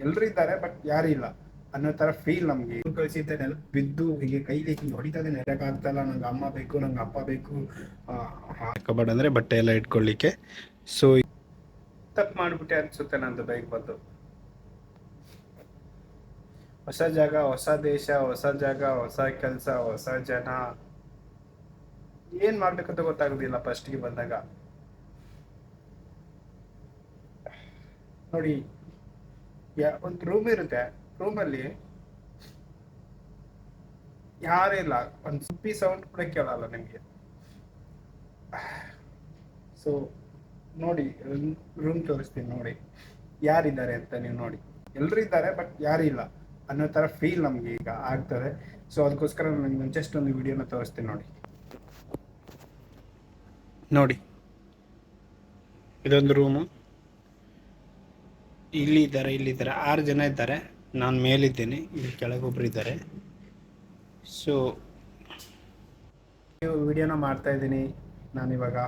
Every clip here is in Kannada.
ಎಲ್ಲರೂ ಇದ್ದಾರೆ ಬಟ್ ಯಾರು ಇಲ್ಲ. ಅನ್ನೋ ತರ ಫೀಲ್ ನಮ್ಗೆ. ಕಳಿಸಿದ್ದೆ ನೆಲ ಬಿದ್ದು ಹೀಗೆ ಕೈಲಿ ಹಿಂಗೆ ಹೊಡಿತಾ ನೆಲಕ್ಕೆ ಆಗ್ತಾ ಆಗ್ತಲ್ಲ ನಂಗೆ ಅಮ್ಮ ಬೇಕು ನಂಗೆ ಅಪ್ಪ ಬೇಕು. ಕಬಡ್ ಅಂದ್ರೆ ಬಟ್ಟೆ ಎಲ್ಲ ಇಟ್ಕೊಳ್ಳಿಕ್ಕೆ ಸೊ ತಪ್ಪು ಮಾಡ್ಬಿಟ್ಟೆ ಅನ್ಸುತ್ತೆ ನಂದು ಬೈಕ್ ಬಂದು. ಹೊಸ ಜಾಗ ಹೊಸ ದೇಶ ಹೊಸ ಜಾಗ ಹೊಸ ಕೆಲಸ ಹೊಸ ಜನ. ಏನ್ ಮಾಡ್ಬೇಕಂತ ಗೊತ್ತಾಗುದಿಲ್ಲ ಫಸ್ಟ್ಗೆ ಬಂದಾಗ. ನೋಡಿ ಒಂದು ರೂಮ್ ಇರುತ್ತೆ. ರೂಮಲ್ಲಿ ಯಾರೇ ಇಲ್ಲ, ಒಂದು ಸುಪ್ಪಿ ಸೌಂಡ್ ಕೂಡ ಕೇಳಲ್ಲ ನಿಮಗೆ. ಸೊ ನೋಡಿ ರೂಮ್ ತೋರಿಸ್ತೀನಿ ನೋಡಿ. ಯಾರಿದ್ದಾರೆ ಅಂತ ನೀವು ನೋಡಿ. ಎಲ್ಲರೂ ಇದ್ದಾರೆ ಬಟ್ ಯಾರು ಇಲ್ಲ. ಅನ್ನೋ ಥರ ಫೀಲ್ ನಮಗೆ ಈಗ ಆಗ್ತದೆ. ಸೊ ಅದಕ್ಕೋಸ್ಕರ ನಾನು ಜಸ್ಟ್ ಒಂದು ವಿಡಿಯೋನ ತೋರಿಸ್ತೀನಿ ನೋಡಿ. ನೋಡಿ. ಇದೊಂದು ರೂಮು ಇಲ್ಲಿ ಇದ್ದಾರೆ ಇಲ್ಲಿ ಇದ್ದಾರೆ. ಆರು ಜನ ಇದ್ದಾರೆ. ನಾನು ಮೇಲಿದ್ದೇನೆ. ಇಲ್ಲಿ ಕೆಳಗೊಬ್ರು ಇದ್ದಾರೆ. ಸೊ ವಿಡಿಯೋನ ಮಾಡ್ತಾ ಇದ್ದೀನಿ ನಾನಿವಾಗ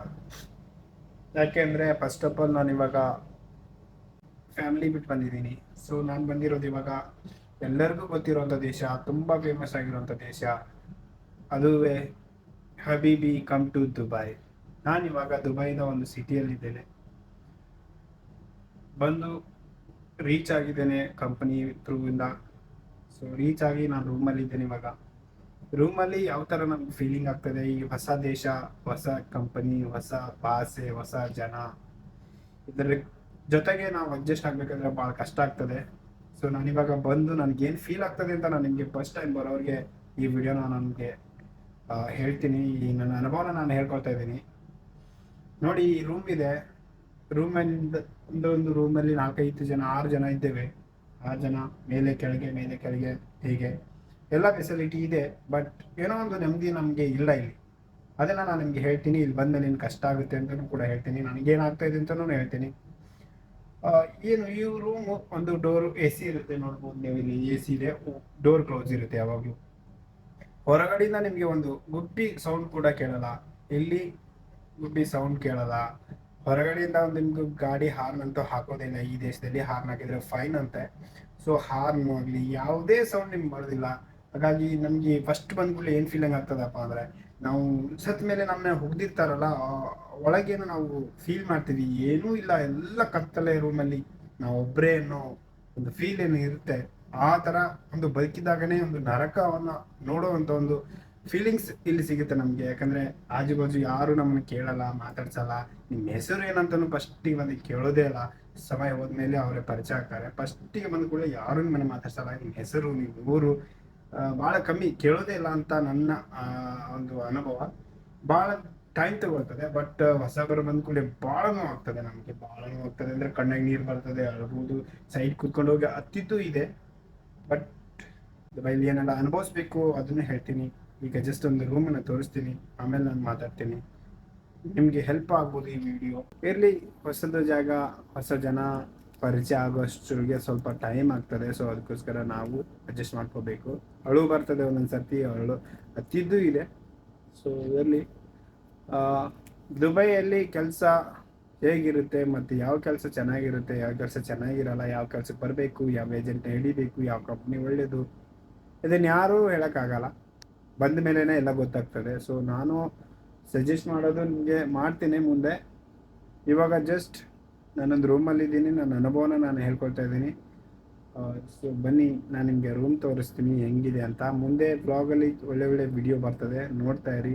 ಯಾಕೆಂದರೆ ಫಸ್ಟ್ ಆಫ್ ಆಲ್ ನಾನಿವಾಗ ಫ್ಯಾಮಿಲಿ ಬಿಟ್ಟು ಬಂದಿದ್ದೀನಿ. ಸೊ ನಾನು ಬಂದಿರೋದು ಇವಾಗ ಎಲ್ಲರಿಗೂ ಗೊತ್ತಿರೋಂಥ ದೇಶ, ತುಂಬ ಫೇಮಸ್ ಆಗಿರೋಂಥ ದೇಶ. ಅದುವೇ ಹಬೀಬಿ ಕಮ್ ಟು ದುಬೈ ನಾನು ಇವಾಗ ದುಬೈನ ಒಂದು ಸಿಟಿಯಲ್ಲಿದ್ದೇನೆ ಬಂದು ರೀಚ್ ಆಗಿದ್ದೇನೆ ಕಂಪನಿ ಥ್ರೂ ಇಂದ. ಸೊ ರೀಚ್ ಆಗಿ ನಾನು ರೂಮಲ್ಲಿ ಇದ್ದೇನೆ ಇವಾಗ. ರೂಮಲ್ಲಿ ಯಾವ ಥರ ನಮ್ಗೆ ಫೀಲಿಂಗ್ ಆಗ್ತದೆ? ಈ ಹೊಸ ದೇಶ, ಹೊಸ ಕಂಪನಿ ಹೊಸ ಭಾಷೆ, ಹೊಸ ಜನ. ಇದರ ಜೊತೆಗೆ ನಾವು ಅಡ್ಜಸ್ಟ್ ಆಗ್ಬೇಕಂದ್ರೆ ಭಾಳ ಕಷ್ಟ ಆಗ್ತದೆ. ಸೊ ಇವಾಗ ಬಂದು ನನಗೇನು ಫೀಲ್ ಆಗ್ತದೆ ಅಂತ ನಾನು ನಿಮಗೆ ಫಸ್ಟ್ ಟೈಮ್ ಬರೋರಿಗೆ ಈ ವಿಡಿಯೋನ ನನಗೆ ಹೇಳ್ತೀನಿ. ಈ ನನ್ನ ಅನುಭವನ ನಾನು ಹೇಳ್ಕೊಳ್ತಾ ಇದ್ದೀನಿ. ನೋಡಿ, ಈ ರೂಮ್ ಇದೆ. ರೂಮಿಂದ ಒಂದು ರೂಮಲ್ಲಿ ನಾಲ್ಕೈದು ಜನ, ಆರು ಜನ ಇದ್ದೇವೆ. ಆರು ಜನ ಮೇಲೆ, ಕೆಳಗೆ ಮೇಲೆ, ಕೆಳಗೆ, ಹೀಗೆ. ಎಲ್ಲ ಫೆಸಿಲಿಟಿ ಇದೆ ಬಟ್ ಏನೋ ಒಂದು ನೆಮ್ಮದಿ ನಮಗೆ ಇಲ್ಲ ಇಲ್ಲಿ. ಅದನ್ನ ನಾನು ನಿಮಗೆ ಹೇಳ್ತೀನಿ, ಇಲ್ಲಿ ಬಂದ ನಿನ್ ಕಷ್ಟ ಆಗುತ್ತೆ ಅಂತಲೂ ಕೂಡ ಹೇಳ್ತೀನಿ. ನನಗೇನಾಗ್ತಾ ಇದೆ ಅಂತಲೂ ಹೇಳ್ತೀನಿ. ಏನು, ಈ ರೂಮ್ ಒಂದು ಡೋರ್ ಎ ಸಿ ಇರುತ್ತೆ ನೋಡ್ಬೋದು ನೀವು ಇಲ್ಲಿ ಎ ಸಿ ಇದೆ. ಡೋರ್ ಕ್ಲೋಸ್ ಇರುತ್ತೆ ಯಾವಾಗಲೂ. ಹೊರಗಡೆಯಿಂದ ನಿಮಗೆ ಒಂದು ಗುಬ್ಬಿ ಸೌಂಡ್ ಕೂಡ ಕೇಳಲ್ಲ. ಇಲ್ಲಿ ಗುಬ್ಬಿ ಸೌಂಡ್ ಕೇಳಲ್ಲ. ಹೊರಗಡೆಯಿಂದ ಒಂದು ನಿಮ್ಗೆ ಗಾಡಿ ಹಾರ್ನ್ ಅಂತೂ ಹಾಕೋದಿಲ್ಲ ಈ ದೇಶದಲ್ಲಿ ಹಾರ್ನ್ ಹಾಕಿದ್ರೆ ಫೈನ್ ಅಂತೆ. ಸೊ ಹಾರ್ನ್ ಆಗಲಿ ಯಾವುದೇ ಸೌಂಡ್ ನಿಮ್ಗೆ ಬರೋದಿಲ್ಲ. ಹಾಗಾಗಿ ನಮಗೆ ಫಸ್ಟ್ ಬಂದ್ಬಿಟ್ಟು ಏನು ಫೀಲಿಂಗ್ ಆಗ್ತದಪ್ಪ ಅಂದರೆ ನಾವು ಸತ್ ಮೇಲೆ ನಮ್ಮನ್ನ ಹುಗ್ದಿರ್ತಾರಲ್ಲ ಒಳಗೇನು ನಾವು ಫೀಲ್ ಮಾಡ್ತೀವಿ, ಏನೂ ಇಲ್ಲ, ಎಲ್ಲ ಕತ್ತಲೆ ರೂಮಲ್ಲಿ ನಾವು ಒಬ್ಬರೇ ಅನ್ನೋ ಒಂದು ಫೀಲ್ ಏನು ಇರುತ್ತೆ. ಆ ಥರ ಒಂದು ಬದುಕಿದಾಗನೇ ಒಂದು ನರಕವನ್ನ ನೋಡುವಂಥ ಒಂದು ಫೀಲಿಂಗ್ಸ್ ಇಲ್ಲಿ ಸಿಗುತ್ತೆ ನಮಗೆ. ಯಾಕಂದ್ರೆ ಆಜು ಬಾಜು ಯಾರು ನಮ್ಮನ್ನ ಕೇಳಲ್ಲ, ಮಾತಾಡ್ಸಲ್ಲ. ನಿಮ್ಮ ಹೆಸರು ಏನಂತನೂ ಫಸ್ಟಿಗೆ ಬಂದು ಕೇಳೋದೇ ಇಲ್ಲ ಸಮಯ ಹೋದ್ಮೇಲೆ ಅವರೇ ಪರಿಚಯ ಆಗ್ತಾರೆ. ಫಸ್ಟಿಗೆ ಬಂದ ಕೂಡ ಯಾರು ನಿಮ್ಮನ್ನ ಮಾತಾಡ್ಸಲ್ಲ. ನಿಮ್ಮ ಹೆಸರು ನಿಮ್ಮ ಊರು ಬಹಳ ಕಮ್ಮಿ ಕೇಳೋದೇ ಇಲ್ಲ ಅಂತ ನನ್ನ ಒಂದು ಅನುಭವ. ಬಹಳ ಟೈಮ್ ತಗೊಳ್ತದೆ. ಬಟ್ ಹೊಸಬರು ಬಂದ ಕೂಡಲೇ ಬಹಳ ನೋವು ಆಗ್ತದೆ ನಮಗೆ. ಬಹಳ ನೋವು ಆಗ್ತದೆ ಅಂದ್ರೆ ಕಣ್ಣಾಗ ನೀರು ಬರ್ತದೆ, ಅಳ್ಬೋದು ಸೈಡ್ ಕೂತ್ಕೊಂಡು ಹೋಗಿ ಹತ್ತಿದ್ದು ಇದೆ. ಬಟ್ ಏನೆಲ್ಲ ಅನುಭವಿಸ್ಬೇಕು ಅದನ್ನ ಹೇಳ್ತೀನಿ. ಈಗ ಜಸ್ಟ್ ಒಂದು ರೂಮನ್ನು ತೋರಿಸ್ತೀನಿ, ಆಮೇಲೆ ನಾನು ಮಾತಾಡ್ತೀನಿ. ನಿಮಗೆ ಹೆಲ್ಪ್ ಆಗ್ಬೋದು ಈ ವಿಡಿಯೋ ಇರಲಿ, ಹೊಸದು ಜಾಗ, ಹೊಸ ಜನ, ಪರಿಚಯ ಆಗೋಷ್ಟರಿಗೆ ಸ್ವಲ್ಪ ಟೈಮ್ ಆಗ್ತದೆ ಸೊ ಅದಕ್ಕೋಸ್ಕರ ನಾವು ಅಡ್ಜಸ್ಟ್ ಮಾಡ್ಕೋಬೇಕು. ಅಳು ಬರ್ತದೆ ಒಂದೊಂದು ಸರ್ತಿ ಅಳು ಹತ್ತಿದ್ದು ಇದೆ. ಸೊ ಇರಲಿ. ದುಬೈಯಲ್ಲಿ ಕೆಲಸ ಹೇಗಿರುತ್ತೆ ಮತ್ತು ಯಾವ ಕೆಲಸ ಚೆನ್ನಾಗಿರುತ್ತೆ, ಯಾವ ಕೆಲಸ ಚೆನ್ನಾಗಿರಲ್ಲ, ಯಾವ ಕೆಲಸಕ್ಕೆ ಬರಬೇಕು, ಯಾವ ಏಜೆಂಟ್ ಹಿಡಿಬೇಕು, ಯಾವ ಕಂಪ್ನಿ ಒಳ್ಳೆಯದು ಇದನ್ನು ಯಾರೂ ಹೇಳೋಕ್ಕಾಗಲ್ಲ. ಬಂದ ಮೇಲೇ ಎಲ್ಲ ಗೊತ್ತಾಗ್ತದೆ. ಸೊ ನಾನು ಸಜೆಸ್ಟ್ ಮಾಡೋದು ನಿಮಗೆ ಮಾಡ್ತೀನಿ ಮುಂದೆ. ಇವಾಗ ಜಸ್ಟ್ ನಾನೊಂದು ರೂಮಲ್ಲಿ ಇದ್ದೀನಿ. ನನ್ನ ಅನುಭವನ ನಾನು ಹೇಳ್ಕೊಳ್ತಾ ಇದ್ದೀನಿ. ಸೊ ಬನ್ನಿ, ನಾನು ನಿಮಗೆ ರೂಮ್ ತೋರಿಸ್ತೀನಿ ಹೆಂಗಿದೆ ಅಂತ. ಮುಂದೆ ಬ್ಲಾಗಲ್ಲಿ ಒಳ್ಳೆ ಒಳ್ಳೆ ವಿಡಿಯೋ ಬರ್ತದೆ. ನೋಡ್ತಾ ಇರಿ.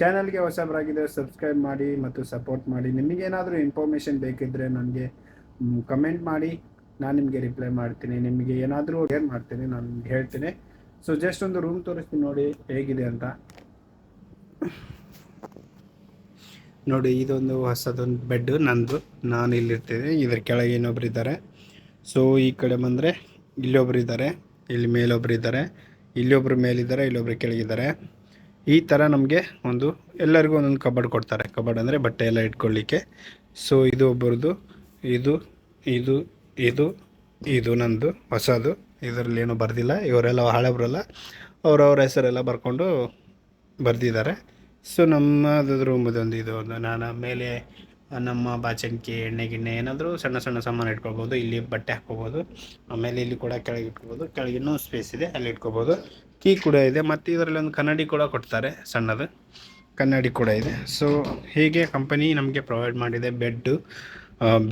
ಚಾನಲ್ಗೆ ಹೊಸಬರಾಗಿದ್ದರೆ ಸಬ್ಸ್ಕ್ರೈಬ್ ಮಾಡಿ ಮತ್ತು ಸಪೋರ್ಟ್ ಮಾಡಿ. ನಿಮಗೇನಾದರೂ ಇನ್ಫಾರ್ಮೇಷನ್ ಬೇಕಿದ್ದರೆ ನನಗೆ ಕಮೆಂಟ್ ಮಾಡಿ. ನಾನು ನಿಮಗೆ ರಿಪ್ಲೈ ಮಾಡ್ತೀನಿ. ನಿಮಗೆ ಏನಾದರೂ ಶೇರ್ ಮಾಡ್ತೀನಿ. ನಾನು ಹೇಳ್ತೀನಿ. ಸೊ ಜಸ್ಟ್ ಒಂದು ರೂಮ್ ತೋರಿಸ್ತೀನಿ ನೋಡಿ, ಹೇಗಿದೆ ಅಂತ. ನೋಡಿ, ಇದೊಂದು ಹೊಸದೊಂದು ಬೆಡ್, ನಂದು. ನಾನು ಇಲ್ಲಿರ್ತೇನೆ, ಇದ್ರ ಕೆಳಗೆ ಇನ್ನೊಬ್ರು ಇದ್ದಾರೆ. ಸೊ ಈ ಕಡೆ ಬಂದರೆ ಇಲ್ಲೊಬ್ರು ಇದ್ದಾರೆ, ಇಲ್ಲಿ ಮೇಲೊಬ್ರು ಇದ್ದಾರೆ. ಇಲ್ಲೊಬ್ರು ಮೇಲಿದ್ದಾರೆ, ಇಲ್ಲೊಬ್ರು ಕೆಳಗಿದ್ದಾರೆ. ಈ ಥರ ನಮಗೆ ಒಂದು, ಎಲ್ಲರಿಗೂ ಒಂದೊಂದು ಕಬಡ್ ಕೊಡ್ತಾರೆ. ಕಬಡ್ ಅಂದರೆ ಬಟ್ಟೆ ಎಲ್ಲ ಇಟ್ಕೊಳ್ಳಿಕ್ಕೆ ಸೊ ಇದು ಒಬ್ಬರದು ಇದು ಇದು ಇದು ಇದು ನಂದು, ಹೊಸದು. ಇದರಲ್ಲಿ ಏನೂ ಬರೆದಿಲ್ಲ, ಇವರೆಲ್ಲ ಹಳೆಬ್ರಲ್ಲ ಅವರವ್ರ ಹೆಸರೆಲ್ಲ ಬರ್ಕೊಂಡು ಬರೆದಿದ್ದಾರೆ. ಸೊ ನಮ್ಮದು ರೂಮದೊಂದು ಇದು ಒಂದು, ನಾನು ಮೇಲೆ ನಮ್ಮ ಬಾಚಣಿಕೆ, ಎಣ್ಣೆ, ಗಿಣ್ಣೆ ಏನಾದರೂ ಸಣ್ಣ ಸಣ್ಣ ಸಾಮಾನು ಇಟ್ಕೋಬೋದು, ಇಲ್ಲಿ ಬಟ್ಟೆ ಹಾಕ್ಕೋಬೋದು, ಆಮೇಲೆ ಇಲ್ಲಿ ಕೂಡ ಕೆಳಗೆ ಇಟ್ಕೋಬೋದು ಕೆಳಗಿನ್ನೂ ಸ್ಪೇಸ್ ಇದೆ, ಅಲ್ಲಿ ಇಟ್ಕೋಬೋದು. ಕೀ ಕೂಡ ಇದೆ, ಮತ್ತು ಇದರಲ್ಲಿ ಒಂದು ಕನ್ನಡಿ ಕೂಡ ಕೊಡ್ತಾರೆ, ಸಣ್ಣದು ಕನ್ನಡಿ ಕೂಡ ಇದೆ. ಸೊ ಹೀಗೆ ಕಂಪನಿ ನಮಗೆ ಪ್ರೊವೈಡ್ ಮಾಡಿದೆ ಬೆಡ್ಡು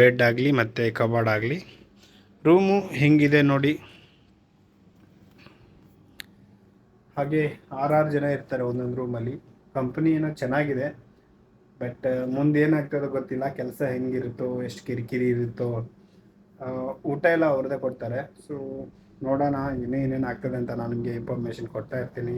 ಬೆಡ್ ಆಗಲಿ ಮತ್ತು ಕಬಾರ್ಡ್ ಆಗಲಿ. ರೂಮು ಹೆಂಗಿದೆ ನೋಡಿ. ಹಾಗೆ ಆರಾರು ಜನ ಇರ್ತಾರೆ ಒಂದೊಂದು ರೂಮಲ್ಲಿ ಕಂಪ್ನಿ ಏನೋ ಚೆನ್ನಾಗಿದೆ ಬಟ್ ಮುಂದೆ ಏನಾಗ್ತದೋ ಗೊತ್ತಿಲ್ಲ. ಕೆಲಸ ಹೆಂಗಿರುತ್ತೋ, ಎಷ್ಟು ಕಿರಿಕಿರಿ ಇರುತ್ತೋ ಊಟ ಎಲ್ಲ ಅವ್ರದ್ದೇ ಕೊಡ್ತಾರೆ. ಸೊ ನೋಡೋಣ, ಇನ್ನೂ ಏನೇನು ಆಗ್ತದೆ ಅಂತ ನಾನು ನಿಮಗೆ ಇನ್ಫಾರ್ಮೇಷನ್ ಕೊಡ್ತಾ ಇರ್ತೀನಿ.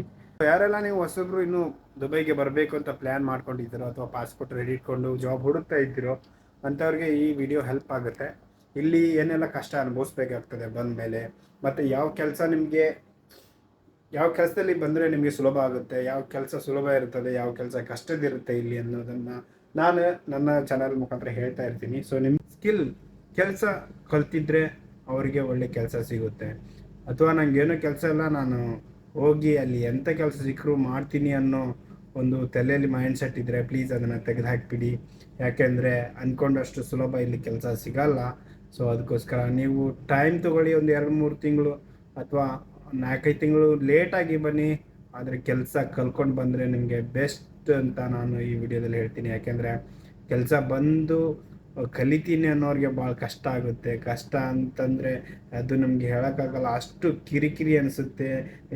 ಯಾರೆಲ್ಲ ನೀವು ಹೊಸಬ್ರು ಇನ್ನೂ ದುಬೈಗೆ ಬರಬೇಕು ಅಂತ ಪ್ಲ್ಯಾನ್ ಮಾಡ್ಕೊಂಡಿದ್ದೀರೋ, ಅಥವಾ ಪಾಸ್ಪೋರ್ಟ್ ರೆಡಿ ಇಟ್ಕೊಂಡು ಜಾಬ್ ಹುಡುಕ್ತಾ ಇದ್ದೀರೋ, ಅಂಥವ್ರಿಗೆ ಈ ವಿಡಿಯೋ ಹೆಲ್ಪ್ ಆಗುತ್ತೆ. ಇಲ್ಲಿ ಏನೆಲ್ಲ ಕಷ್ಟ ಅನುಭವಿಸ್ಬೇಕಾಗ್ತದೆ ಬಂದ ಮೇಲೆ ಮತ್ತು ಯಾವ ಕೆಲಸ ನಿಮಗೆ ಯಾವ ಕೆಲಸದಲ್ಲಿ ಬಂದರೆ ನಿಮಗೆ ಸುಲಭ ಆಗುತ್ತೆ, ಯಾವ ಕೆಲಸ ಸುಲಭ ಇರ್ತದೆ ಯಾವ ಕೆಲಸ ಕಷ್ಟದಿರುತ್ತೆ ಇಲ್ಲಿ ಅನ್ನೋದನ್ನು ನಾನು ನನ್ನ ಚಾನಲ್ ಮುಖಾಂತರ ಹೇಳ್ತಾ ಇರ್ತೀನಿ. ಸೊ ನಿಮ್ಮ ಸ್ಕಿಲ್ ಕೆಲಸ ಕಲ್ತಿದ್ರೆ ಅವರಿಗೆ ಒಳ್ಳೆ ಕೆಲಸ ಸಿಗುತ್ತೆ. ಅಥವಾ ನನಗೇನೋ ಕೆಲಸ ಇಲ್ಲ, ನಾನು ಹೋಗಿ ಅಲ್ಲಿ ಎಂಥ ಕೆಲಸ ಸಿಕ್ಕರೂ ಮಾಡ್ತೀನಿ ಅನ್ನೋ ಒಂದು ತಲೆಯಲ್ಲಿ ಮೈಂಡ್ ಸೆಟ್ ಇದ್ದರೆ ಪ್ಲೀಸ್ ಅದನ್ನು ತೆಗೆದುಹಾಕ್ಬಿಡಿ. ಯಾಕೆಂದರೆ ಅಂದ್ಕೊಂಡಷ್ಟು ಸುಲಭ ಇಲ್ಲಿ ಕೆಲಸ ಸಿಗಲ್ಲ. ಸೊ ಅದಕ್ಕೋಸ್ಕರ ನೀವು ಟೈಮ್ ತಗೊಳ್ಳಿ ಒಂದು ಎರಡು ಮೂರು ತಿಂಗಳು ಅಥವಾ ನಾಲ್ಕೈದು ತಿಂಗಳು ಲೇಟಾಗಿ ಬನ್ನಿ, ಆದರೆ ಕೆಲಸ ಕಲ್ಕೊಂಡು ಬಂದರೆ ನಿಮಗೆ ಬೆಸ್ಟ್ ಅಂತ ನಾನು ಈ ವಿಡಿಯೋದಲ್ಲಿ ಹೇಳ್ತೀನಿ. ಯಾಕೆಂದರೆ ಕೆಲಸ ಬಂದು ಕಲಿತೀನಿ ಅನ್ನೋರಿಗೆ ಭಾಳ ಕಷ್ಟ ಆಗುತ್ತೆ. ಕಷ್ಟ ಅಂತಂದರೆ ಅದು ನಮಗೆ ಹೇಳೋಕ್ಕಾಗಲ್ಲ. ಅಷ್ಟು ಕಿರಿಕಿರಿ ಅನಿಸುತ್ತೆ.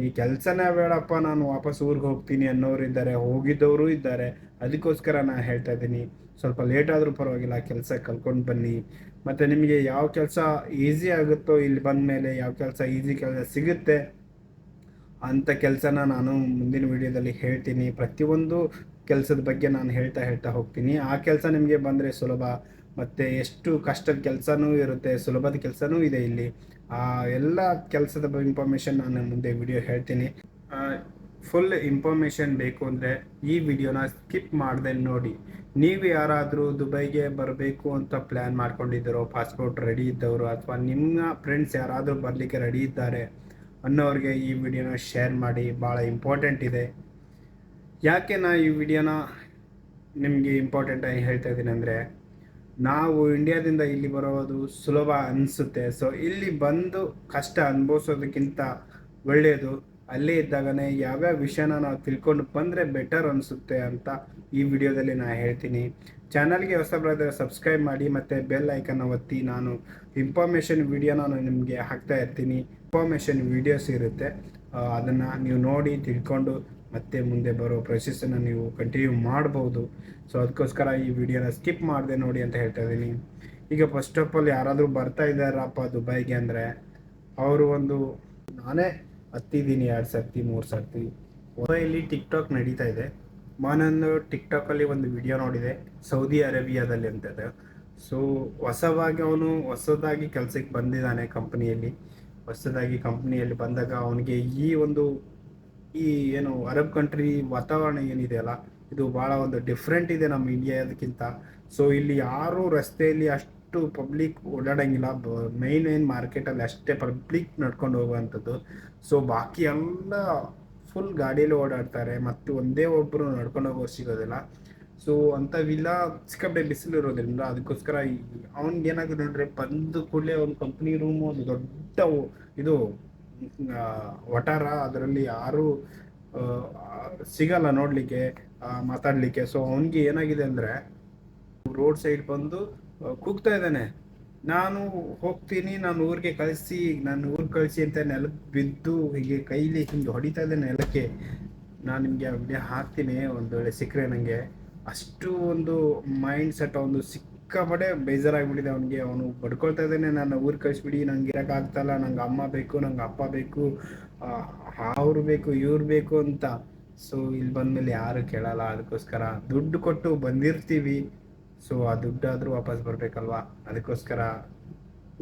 ಈ ಕೆಲಸನೇ ಬೇಡಪ್ಪ, ನಾನು ವಾಪಸ್ ಊರಿಗೆ ಹೋಗ್ತೀನಿ ಅನ್ನೋರು ಇದ್ದಾರೆ, ಹೋಗಿದ್ದವರು ಇದ್ದಾರೆ. ಅದಕ್ಕೋಸ್ಕರ ನಾನು ಹೇಳ್ತಾ ಇದ್ದೀನಿ. ಸ್ವಲ್ಪ ಲೇಟ್ ಆದರೂ ಪರವಾಗಿಲ್ಲ, ಕೆಲಸ ಕಲ್ಕೊಂಡು ಬನ್ನಿ. ಮತ್ತು ನಿಮಗೆ ಯಾವ ಕೆಲಸ ಈಸಿ ಆಗುತ್ತೋ ಇಲ್ಲಿ ಬಂದ ಮೇಲೆ ಯಾವ ಕೆಲಸ ಈಸಿ ಕೆಲಸ ಸಿಗುತ್ತೆ ಅಂಥ ಕೆಲಸನ ನಾನು ಮುಂದಿನ ವಿಡಿಯೋದಲ್ಲಿ ಹೇಳ್ತೀನಿ. ಪ್ರತಿಯೊಂದು ಕೆಲಸದ ಬಗ್ಗೆ ನಾನು ಹೇಳ್ತಾ ಹೇಳ್ತಾ ಹೋಗ್ತೀನಿ. ಆ ಕೆಲಸ ನಿಮಗೆ ಬಂದರೆ ಸುಲಭ, ಮತ್ತು ಎಷ್ಟು ಕಷ್ಟದ ಕೆಲಸನೂ ಇರುತ್ತೆ, ಸುಲಭದ ಕೆಲಸನೂ ಇದೆ ಇಲ್ಲಿ. ಆ ಎಲ್ಲ ಕೆಲಸದ ಇನ್ಫಾರ್ಮೇಷನ್ ನಾನು ಮುಂದೆ ವಿಡಿಯೋ ಹೇಳ್ತೀನಿ. ಫುಲ್ ಇನ್ಫಾರ್ಮೇಷನ್ ಬೇಕು ಅಂದರೆ ಈ ವಿಡಿಯೋನ ಸ್ಕಿಪ್ ಮಾಡದೆ ನೋಡಿ. ನೀವು ಯಾರಾದರೂ ದುಬೈಗೆ ಬರಬೇಕು ಅಂತ ಪ್ಲ್ಯಾನ್ ಮಾಡ್ಕೊಂಡಿದ್ದೀರೋ ಪಾಸ್ಪೋರ್ಟ್ ರೆಡಿ ಇದ್ದವರು ಅಥವಾ ನಿಮ್ಮ ಫ್ರೆಂಡ್ಸ್ ಯಾರಾದರೂ ಬರಲಿಕ್ಕೆ ರೆಡಿ ಇದ್ದಾರೆ ಅನ್ನೋರಿಗೆ ಈ ವಿಡಿಯೋನ ಶೇರ್ ಮಾಡಿ, ಭಾಳ ಇಂಪಾರ್ಟೆಂಟ್ ಇದೆ. ಯಾಕೆ ನಾ ಈ ವಿಡಿಯೋನ ನಿಮಗೆ ಇಂಪಾರ್ಟೆಂಟ್ ಆಗಿ ಹೇಳ್ತಾ ಇದ್ದೀನಿ ಅಂದರೆ, ನಾವು ಇಂಡಿಯಾದಿಂದ ಇಲ್ಲಿ ಬರೋದು ಸುಲಭ ಅನಿಸುತ್ತೆ. ಸೊ ಇಲ್ಲಿ ಬಂದು ಕಷ್ಟ ಅನುಭವಿಸೋದಕ್ಕಿಂತ ಒಳ್ಳೆಯದು ಅಲ್ಲೇ ಇದ್ದಾಗನೇ ಯಾವ್ಯಾವ ವಿಷಯನ ನಾವು ತಿಳ್ಕೊಂಡು ಬಂದರೆ ಬೆಟರ್ ಅನಿಸುತ್ತೆ ಅಂತ ಈ ವಿಡಿಯೋದಲ್ಲಿ ನಾನು ಹೇಳ್ತೀನಿ. ಚಾನಲ್ಗೆ ಹೊಸಬರಾದರೆ ಸಬ್ಸ್ಕ್ರೈಬ್ ಮಾಡಿ ಮತ್ತು ಬೆಲ್ ಐಕನ್ನ ಒತ್ತಿ ನಾನು ಇನ್ಫಾರ್ಮೇಷನ್ ವಿಡಿಯೋ ನಾನು ನಿಮಗೆ ಹಾಕ್ತಾ ಇರ್ತೀನಿ. ಇನ್ಫಾರ್ಮೇಷನ್ ವಿಡಿಯೋಸ್ ಇರುತ್ತೆ. ಅದನ್ನು ನೀವು ನೋಡಿ ತಿಳ್ಕೊಂಡು ಮತ್ತೆ ಮುಂದೆ ಬರೋ ಪ್ರೊಸೆಸನ್ನು ನೀವು ಕಂಟಿನ್ಯೂ ಮಾಡ್ಬೋದು. ಸೊ ಅದಕ್ಕೋಸ್ಕರ ಈ ವಿಡಿಯೋನ ಸ್ಕಿಪ್ ಮಾಡಿದೆ ನೋಡಿ ಅಂತ ಹೇಳ್ತಾ ಇದ್ದೀನಿ. ಈಗ ಫಸ್ಟ್ ಆಫ್ ಆಲ್ ಯಾರಾದರೂ ಬರ್ತಾ ಇದ್ದಾರಪ್ಪ ದುಬೈಗೆ ಅಂದರೆ, ಅವರು ಒಂದು ನಾನೇ ಹತ್ತಿದ್ದೀನಿ ಎರಡು ಸರ್ತಿ, ಮೂರು ಸರ್ತಿ. ಮೊಬೈಲಿ ಟಿಕ್ ಟಾಕ್ ನಡೀತಾ ಇದೆ. ಮಾನಂದು ಟಿಕ್ ಟಾಕಲ್ಲಿ ಒಂದು ವಿಡಿಯೋ ನೋಡಿದೆ, ಸೌದಿ ಅರೇಬಿಯಾದಲ್ಲಿ ಅಂತದ್ದು ಸೊ ಹೊಸವಾಗಿ ಅವನು ಹೊಸದಾಗಿ ಕೆಲಸಕ್ಕೆ ಬಂದಿದ್ದಾನೆ ಕಂಪ್ನಿಯಲ್ಲಿ ಹೊಸದಾಗಿ ಕಂಪ್ನಿಯಲ್ಲಿ ಬಂದಾಗ ಅವನಿಗೆ ಈ ಒಂದು ಈ ಏನು ಅರಬ್ ಕಂಟ್ರಿ ವಾತಾವರಣ ಏನಿದೆಯಲ್ಲ ಇದು ಭಾಳ ಒಂದು ಡಿಫ್ರೆಂಟ್ ಇದೆ ನಮ್ಮ ಇಂಡಿಯಾದಕ್ಕಿಂತ ಸೊ ಇಲ್ಲಿ ಯಾರು ರಸ್ತೆಯಲ್ಲಿ ಅಷ್ಟು ಪಬ್ಲಿಕ್ ಓಡಾಡಂಗಿಲ್ಲ. ಮೈನ್ ಏನು ಮಾರ್ಕೆಟಲ್ಲಿ ಅಷ್ಟೇ ಪಬ್ಲಿಕ್ ನಡ್ಕೊಂಡು ಹೋಗುವಂಥದ್ದು. ಸೊ ಬಾಕಿ ಎಲ್ಲ ಫುಲ್ ಗಾಡಿಯಲ್ಲಿ ಓಡಾಡ್ತಾರೆ. ಮತ್ತು ಒಂದೇ ಒಬ್ಬರು ನಡ್ಕೊಂಡು ಹೋಗೋ ಸಿಗೋದಿಲ್ಲ. ಸೊ ಅಂಥವಿಲ್ಲ ಸಿಕ್ಕಾಪಟ್ಟೆ ಬಿಸಿಲು ಇರೋದ್ರಿಂದ ಅದಕ್ಕೋಸ್ಕರ ಅವ್ನಿಗೆ ಏನಾಗುತ್ತೆ ನೋಡ್ರಿ, ಬಂದು ಕೂಡಲೇ ಒಂದು ಕಂಪ್ನಿ ರೂಮು ಒಂದು ದೊಡ್ಡ ಇದು ವಟಾರ ಅದರಲ್ಲಿ ಯಾರು ಸಿಗಲ್ಲ ನೋಡಲಿಕ್ಕೆ ಮಾತಾಡಲಿಕ್ಕೆ. ಸೊ ಅವನಿಗೆ ಏನಾಗಿದೆ ಅಂದರೆ ರೋಡ್ ಸೈಡ್ ಬಂದು ಕೂಗ್ತಾ ಇದ್ದಾನೆ. ನಾನು ಹೋಗ್ತೀನಿ, ನಾನು ಊರಿಗೆ ಕಳಿಸಿ, ನಾನು ಊರಿಗೆ ಕಳಿಸಿ ಅಂತ ನೆಲಕ್ಕೆ ಬಿದ್ದು ಹೀಗೆ ಕೈಲಿ ಹಿಂಗೆ ಹೊಡಿತಾ ಇದ್ದಾನೆ ನೆಲಕ್ಕೆ. ನಾನು ನಿಮಗೆ ವಿಡಿಯೋ ಹಾಕ್ತೀನಿ, ಒಂದು ವೇಳೆ ಸಿಕ್ಕರೆ ನನಗೆ ಅಷ್ಟು ಒಂದು ಮೈಂಡ್ ಸೆಟ್ ಒಂದು ಸಿಕ್ಕಾಪಟ್ಟೆ ಬೇಜಾರಾಗ್ಬಿಟ್ಟಿದೆ ಅವನಿಗೆ. ಅವನು ಪಡ್ಕೊಳ್ತಾ ಇದ್ದಾನೆ ನಾನು ಊರಿಗೆ ಕಳಿಸ್ಬಿಡಿ, ನಂಗೆ ಇರೋಕ್ಕಾಗ್ತಲ್ಲ ನಂಗೆ ಅಮ್ಮ ಬೇಕು, ನಂಗೆ ಅಪ್ಪ ಬೇಕು ಅವ್ರು ಬೇಕು, ಇವ್ರು ಬೇಕು ಅಂತ. ಸೊ ಇಲ್ಲಿ ಬಂದಮೇಲೆ ಯಾರು ಕೇಳಲ್ಲ, ಅದಕ್ಕೋಸ್ಕರ ದುಡ್ಡು ಕೊಟ್ಟು ಬಂದಿರ್ತೀವಿ. ಸೊ ಆ ದುಡ್ಡಾದರೂ ವಾಪಸ್ ಬರಬೇಕಲ್ವಾ? ಅದಕ್ಕೋಸ್ಕರ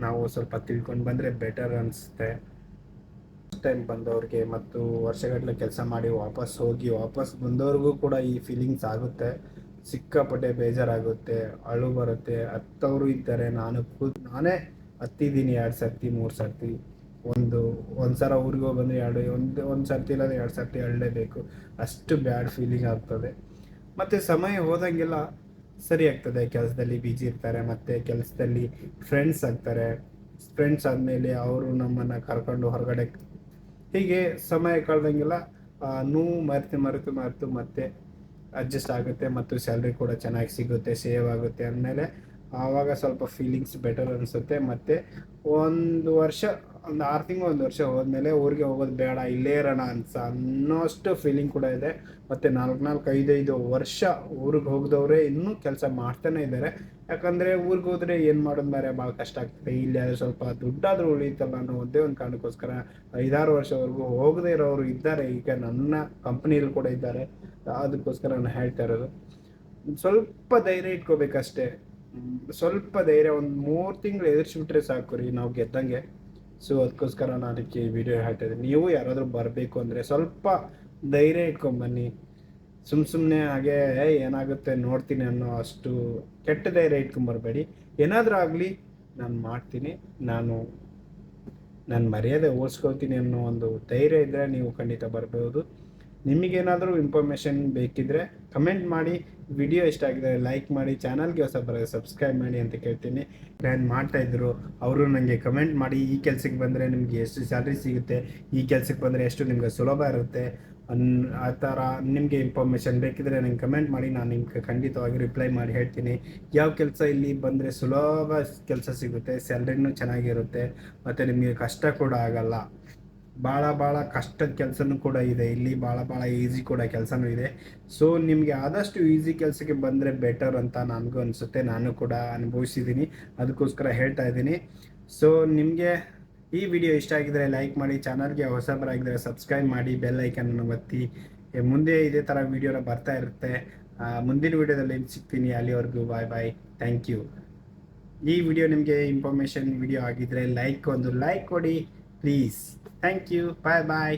ನಾವು ಸ್ವಲ್ಪ ತಿಳ್ಕೊಂಡು ಬಂದರೆ ಬೆಟರ್ ಅನಿಸುತ್ತೆ. ಫಸ್ಟ್ ಟೈಮ್ ಬಂದವ್ರಿಗೆ ಮತ್ತು ವರ್ಷಗಟ್ಟಲೆ ಕೆಲಸ ಮಾಡಿ ವಾಪಸ್ ಹೋಗಿ ವಾಪಸ್ ಬಂದವ್ರಿಗೂ ಕೂಡ ಈ ಫೀಲಿಂಗ್ಸ್ ಆಗುತ್ತೆ. ಸಿಕ್ಕಾಪಟ್ಟೆ ಬೇಜಾರಾಗುತ್ತೆ, ಅಳು ಬರುತ್ತೆ. ಹತ್ತವರು ಇದ್ದಾರೆ, ನಾನು ಕೂತ್, ನಾನೇ ಹತ್ತಿದ್ದೀನಿ ಎರಡು ಸರ್ತಿ, ಮೂರು ಸರ್ತಿ. ಒಂದು ಒಂದು ಸಲ ಊರಿಗೆ ಹೋಗಿ ಎರಡು, ಒಂದು ಒಂದು ಸರ್ತಿ ಇಲ್ಲ ಎರಡು ಸರ್ತಿ ಅಳಲೇಬೇಕು. ಅಷ್ಟು ಬ್ಯಾಡ್ ಫೀಲಿಂಗ್ ಆಗ್ತದೆ. ಮತ್ತು ಸಮಯ ಹೋದಂಗೆಲ್ಲ ಸರಿ ಆಗ್ತದೆ, ಕೆಲಸದಲ್ಲಿ ಬಿಜಿ ಇರ್ತಾರೆ, ಮತ್ತು ಕೆಲಸದಲ್ಲಿ ಫ್ರೆಂಡ್ಸ್ ಆಗ್ತಾರೆ. ಫ್ರೆಂಡ್ಸ್ ಆದಮೇಲೆ ಅವರು ನಮ್ಮನ್ನು ಕರ್ಕೊಂಡು ಹೊರಗಡೆ ಹೀಗೆ ಸಮಯ ಕಳೆದಂಗೆಲ್ಲ ನೋವು ಮರೆತು ಮರೆತು ಮರೆತು ಮತ್ತೆ ಅಡ್ಜಸ್ಟ್ ಆಗುತ್ತೆ ಮತ್ತು ಸ್ಯಾಲ್ರಿ ಕೂಡ ಚೆನ್ನಾಗಿ ಸಿಗುತ್ತೆ ಸೇವ್ ಆಗುತ್ತೆ ಅಂದಮೇಲೆ ಆವಾಗ ಸ್ವಲ್ಪ ಫೀಲಿಂಗ್ಸ್ ಬೆಟರ್ ಅನಿಸುತ್ತೆ. ಮತ್ತು ಒಂದು ವರ್ಷ ಒಂದು ಆರು ತಿಂಗಳು, ಒಂದು ವರ್ಷ ಹೋದ್ಮೇಲೆ ಊರಿಗೆ ಹೋಗೋದು ಬೇಡ, ಇಲ್ಲೇ ಇರೋಣ ಅನ್ಸ ಅನ್ನೋಷ್ಟು ಫೀಲಿಂಗ್ ಕೂಡ ಇದೆ. ಮತ್ತು ನಾಲ್ಕು ನಾಲ್ಕು ಐದೈದು ವರ್ಷ ಊರಿಗೆ ಹೋಗಿದವರೇ ಇನ್ನೂ ಕೆಲಸ ಮಾಡ್ತಾನೆ ಇದ್ದಾರೆ. ಯಾಕಂದರೆ ಊರಿಗೆ ಹೋದರೆ ಏನು ಮಾಡೋದು ಬೇರೆ ಭಾಳ ಕಷ್ಟ ಆಗ್ತದೆ. ಇಲ್ಲಿ ಆದರೆ ಸ್ವಲ್ಪ ದುಡ್ಡಾದರೂ ಉಳಿತಲ್ಲ ಅನ್ನೋ ಒಂದೇ ಒಂದು ಕಾರಣಕ್ಕೋಸ್ಕರ ಐದಾರು ವರ್ಷವರೆಗೂ ಹೋಗದೇ ಇರೋರು ಇದ್ದಾರೆ. ಈಗ ನನ್ನ ಕಂಪ್ನಿಯಲ್ಲಿ ಕೂಡ ಇದ್ದಾರೆ. ಅದಕ್ಕೋಸ್ಕರ ನಾನು ಹೇಳ್ತಾ ಇರೋದು. ಸ್ವಲ್ಪ ಧೈರ್ಯ ಇಟ್ಕೋಬೇಕಷ್ಟೇ. ಸ್ವಲ್ಪ ಧೈರ್ಯ, ಒಂದು ಮೂರು ತಿಂಗಳು ಎದುರಿಸ್ಬಿಟ್ರೆ ಸಾಕು ರೀ ನಾವು ಗೆದ್ದಂಗೆ. ಸೊ ಅದಕ್ಕೋಸ್ಕರ ನಾನು ಅದಕ್ಕೆ ವಿಡಿಯೋ ಹೇಳ್ತಾ ನೀವು ಯಾರಾದರೂ ಬರಬೇಕು ಅಂದರೆ ಸ್ವಲ್ಪ ಧೈರ್ಯ ಇಟ್ಕೊಂಬನ್ನಿ. ಸುಮ್ಮ ಸುಮ್ಮನೆ ಹಾಗೆ "ಏ, ಏನಾಗುತ್ತೆ ನೋಡ್ತೀನಿ ಅನ್ನೋ ಅಷ್ಟು ಕೆಟ್ಟ ಧೈರ್ಯ ಇಟ್ಕೊಂಬರ್ಬೇಡಿ. ಏನಾದರೂ ಆಗಲಿ ನಾನು ಮಾಡ್ತೀನಿ. ನಾನು ನಾನು ಮರ್ಯಾದೆ ಓಡಿಸ್ಕೊಳ್ತೀನಿ ಅನ್ನೋ ಒಂದು ಧೈರ್ಯ ಇದ್ದರೆ ನೀವು ಖಂಡಿತ ಬರ್ಬೋದು. ನಿಮಗೇನಾದರೂ ಇನ್ಫಾರ್ಮೇಷನ್ ಬೇಕಿದ್ರೆ ಕಮೆಂಟ್ ಮಾಡಿ ವಿಡಿಯೋ ಇಷ್ಟ ಆಗಿದ್ರೆ ಲೈಕ್ ಮಾಡಿ ಚಾನಲ್ಗೆ ಹೊಸ ಬರೋದು ಸಬ್ಸ್ಕ್ರೈಬ್ ಮಾಡಿ ಅಂತ ಕೇಳ್ತೀನಿ. ಪ್ಲ್ಯಾನ್ ಮಾಡ್ತಾಯಿದ್ರು ಅವರು ನನಗೆ ಕಮೆಂಟ್ ಮಾಡಿ, ಈ ಕೆಲಸಕ್ಕೆ ಬಂದರೆ ನಿಮಗೆ ಎಷ್ಟು ಸ್ಯಾಲ್ರಿ ಸಿಗುತ್ತೆ, ಈ ಕೆಲಸಕ್ಕೆ ಬಂದರೆ ಎಷ್ಟು ನಿಮಗೆ ಸುಲಭ ಇರುತ್ತೆ, ಅನ್, ಆ ಥರ ನಿಮಗೆ ಇನ್ಫಾರ್ಮೇಷನ್ ಬೇಕಿದ್ರೆ ನಂಗೆ ಕಮೆಂಟ್ ಮಾಡಿ, ನಾನು ನಿಮ್ಗೆ ಖಂಡಿತವಾಗಿ ರಿಪ್ಲೈ ಮಾಡಿ ಹೇಳ್ತೀನಿ. ಯಾವ ಕೆಲಸ ಇಲ್ಲಿ ಬಂದರೆ ಸುಲಭ ಕೆಲಸ ಸಿಗುತ್ತೆ ಸ್ಯಾಲ್ರಿನೂ ಚೆನ್ನಾಗಿರುತ್ತೆ, ಮತ್ತು ನಿಮಗೆ ಕಷ್ಟ ಕೂಡ ಆಗಲ್ಲ. ಭಾಳ ಭಾಳ ಕಷ್ಟದ ಕೆಲಸನೂ ಕೂಡ ಇದೆ. ಇಲ್ಲಿ ಭಾಳ ಭಾಳ ಈಸಿ ಕೂಡ ಕೆಲಸನೂ ಇದೆ. ಸೊ ನಿಮಗೆ ಆದಷ್ಟು ಈಸಿ ಕೆಲಸಕ್ಕೆ ಬಂದರೆ ಬೆಟರ್ ಅಂತ ನನಗೂ ಅನಿಸುತ್ತೆ. ನಾನು ಕೂಡ ಅನುಭವಿಸಿದ್ದೀನಿ ಅದಕ್ಕೋಸ್ಕರ ಹೇಳ್ತಾ ಇದ್ದೀನಿ. ಸೊ ನಿಮಗೆ ಈ ವಿಡಿಯೋ ಇಷ್ಟ ಆಗಿದ್ರೆ ಲೈಕ್ ಮಾಡಿ ಚಾನಲ್ಗೆ ಹೊಸಬರಾಗಿದ್ದರೆ ಸಬ್ಸ್ಕ್ರೈಬ್ ಮಾಡಿ ಬೆಲ್ ಐಕನನ್ನು ಒತ್ತಿ. ಮುಂದೆ ಇದೇ ಥರ ವಿಡಿಯೋನ ಬರ್ತಾ ಇರುತ್ತೆ. ಮುಂದಿನ ವಿಡಿಯೋದಲ್ಲಿ ಸಿಗ್ತೀನಿ. ಅಲ್ಲಿವರೆಗೂ ಬಾಯ್ ಬಾಯ್ ಥ್ಯಾಂಕ್ ಯು ಈ ವಿಡಿಯೋ ನಿಮಗೆ ಇನ್ಫಾರ್ಮೇಷನ್ ವಿಡಿಯೋ ಆಗಿದ್ದರೆ ಲೈಕ್ ಒಂದು ಲೈಕ್ ಕೊಡಿ. Please thank you bye bye